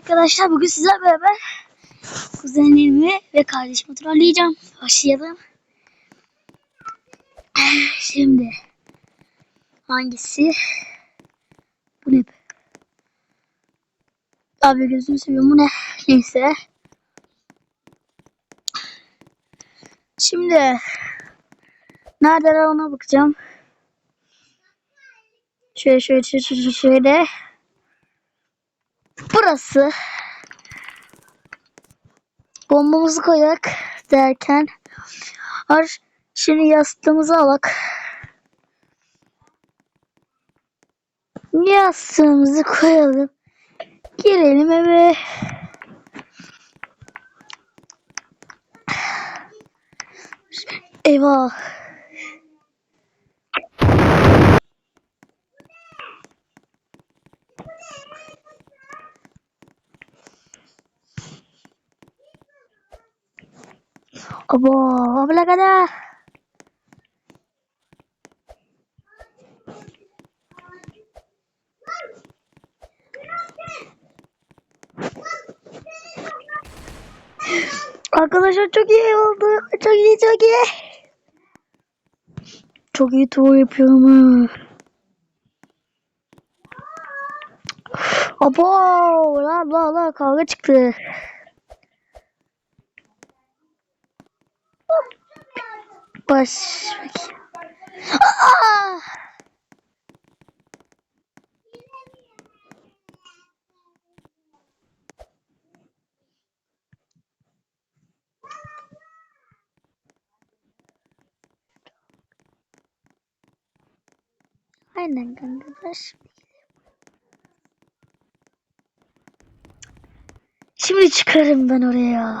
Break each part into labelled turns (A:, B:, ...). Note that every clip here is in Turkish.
A: arkadaşlar bugün sizlerle beraber kuzenlerimi ve kardeşimi trolleyeceğim. Başlayalım. Şimdi hangisi? Bu ne? Abi gözümü seviyorum bu ne? Neyse. Şimdi neredeler ona bakacağım. Şöyle şöyle şöyle şöyle. Burası. Bombamızı koyak derken ar şimdi yastığımızı alak. Yastığımızı koyalım. Girelim eve. Eyvah. Abo, wala ka na. Arkadaşlar çok iyi oldu. Çok iyi, çok iyi. Çok iyi tuğ yapıyorum ha. La la la kavga çıktı. Baş bakayım. Aa! Aynen kanka baş. Şimdi çıkarım ben oraya.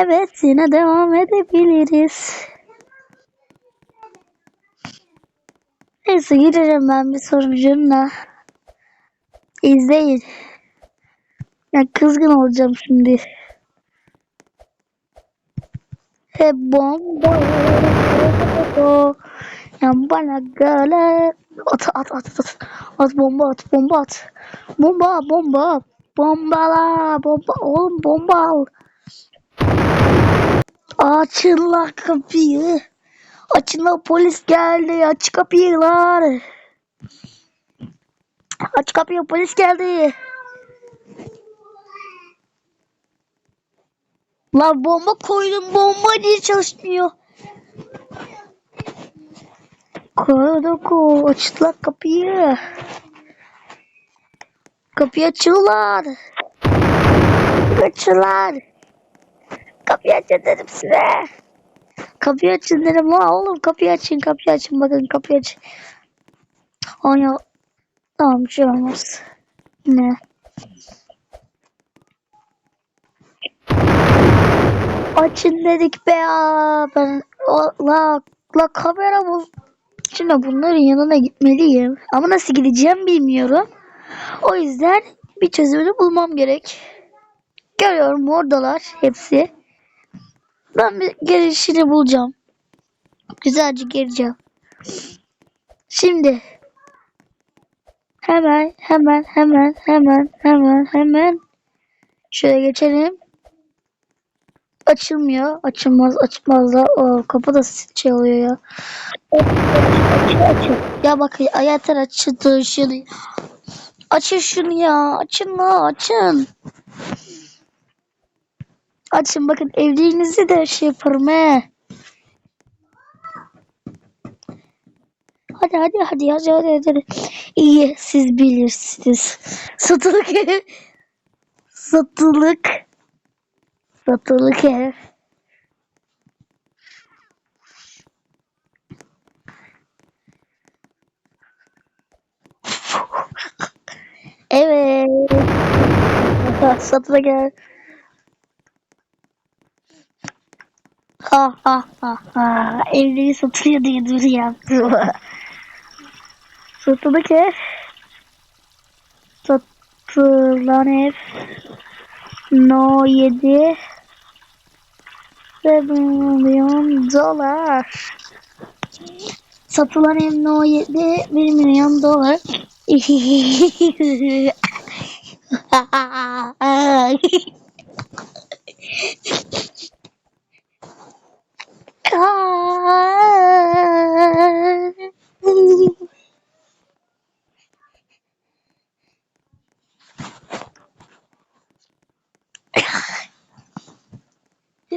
A: Evet yine devam edebiliriz. Neyse gireceğim ben bir sonucumla. İzleyin. Ya kızgın olacağım şimdi. Hep bomba. Ya bana göre at at at at at bomba at bomba at bomba bomba bombala bomba oğlum bomba al açın la kapıyı. Açın la polis geldi. Aç kapıyı lan aç kapıyı polis geldi. La bomba koydum. Bomba niye çalışmıyor? Koyduk o açtılar kapıyı. Kapıyı açıyorlar. Açıyorlar. Kapıyı açın dedim size. Kapıyı açın dedim la oğlum kapıyı açın kapıyı açın bakın kapıyı açın. Ay. Tamam bir şey olmaz. Ne? Açın dedik be ya. Ben o, la, la kamera bul. Şimdi bunların yanına gitmeliyim. Ama nasıl gideceğim bilmiyorum. O yüzden bir çözümünü bulmam gerek. Görüyorum oradalar hepsi. Ben bir gelişini bulacağım. Güzelce geleceğim. Şimdi hemen hemen hemen hemen hemen hemen şöyle geçelim. Açılmıyor. Açılmaz. Açmaz da. O kapı da şey oluyor ya. Ya bak ya yeter açın şunu. Açın şunu ya. Açın la açın. Açın bakın evliliğinizi de şey yaparım he. Hadi hadi hadi hadi hadi hadi. İyi siz bilirsiniz. Satılık ev. Satılık. Satılık ev. Evet. Satıla gel. Ha ha ha ha. Evleri satılıyor diye dur. Satılık ev. Satılan ev. No 7. Ve milyon dolar. Satılan ev No 7. 1 milyon dolar.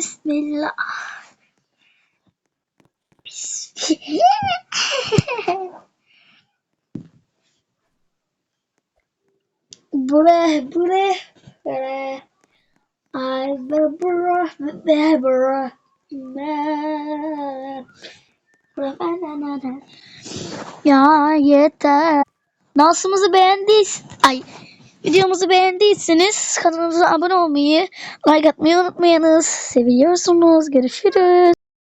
A: Bismillah. Bismillah. Bre, bre, bre. Ay be bra, be be. Ya yeter. Dansımızı beğendiyseniz, ay videomuzu beğendiyseniz kanalımıza abone olmayı, like atmayı unutmayınız. Seviyorsunuz. Görüşürüz.